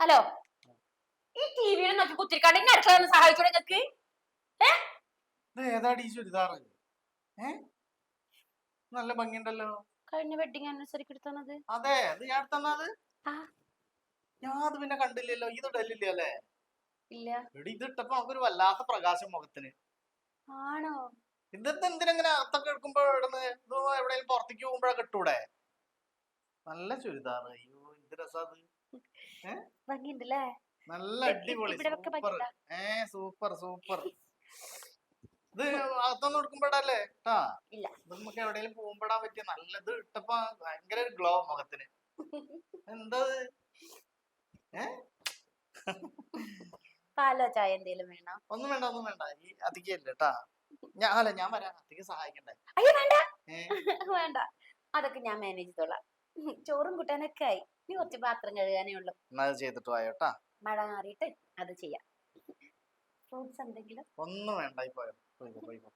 Hello? ഈ T ടിവിയിൽ നോക്കി കുത്തിരിക്കാണ്ട് ഇങ്ങനെ അടുക്കള ഒന്ന് സഹായിച്ചോടെ നിങ്ങക്ക് ഇത് ഏതാടി ചുരിദാറ് നല്ല ഭംഗിയുണ്ടല്ലോ. കഴിഞ്ഞ വെഡിങ് ആനിവേഴ്സറിക്ക് എടുത്തത് അതെ അത് ഞാൻ തന്നത് ആ. ഞാൻ അത് പിന്നെ കണ്ടില്ലല്ലോ. ഇത് ഇടലില്ല അല്ലേ? ഇല്ല. എടി ഇത് ഇട്ടപ്പോ നമുക്കൊരു വല്ലാത്ത പ്രകാശം മുഖത്തിന്. ആണോ? ഇന്നത്തെ അർത്ഥം കേൾക്കുമ്പോ എടുക്കുമ്പോ ഇടുന്നത് എവിടെയെങ്കിലും പുറത്തേക്ക് പോകുമ്പോഴൊക്കെ ഇട്ടൂടെ നല്ല ചുരിദാർ അയ്യോ എന്ത് രസാ അത്. ഭംഗിയുണ്ടല്ലേ? നല്ല അടിപൊളി സൂപ്പർ. ഏ സൂപ്പർ സൂപ്പർ. ഇത് അകത്തൊന്നും എടുക്കുമ്പോഴല്ലേ? ആ. ഇത് നമുക്ക് എവിടെയെങ്കിലും പോകുമ്പോഴാൻ പറ്റിയ നല്ലത് ഇട്ടപ്പോ ഭയങ്കര ഒരു ഗ്ലോ മുഖത്തിന്. എന്താ പാലോ ചായ എന്തേലും വേണോ? ഒന്നും വേണ്ട ഒന്നും വേണ്ട. ഈ അധികല്ലേ ട്ടാ. ഞാൻ അല്ല ഞാൻ വരാം. അധികം സഹായിക്കണ്ടേ. അയ്യോ വേണ്ട. അതൊക്കെ ഞാൻ മാനേജ് ചെയ്തോളാം. ചോറും കൂട്ടാനൊക്കെ ആയി. ഇനി കുറച്ച് പാത്രം കഴുകാനേ ഉള്ളൂ. എന്നാ അത് ചെയ്തിട്ട് പോയോ മഴ മാറിയിട്ട് അത് ചെയ്യാം. ഫ്രൂട്ട്സ് എന്തെങ്കിലും? ഒന്നും വേണ്ട ഈ പോയോ? പോയിക്കോ.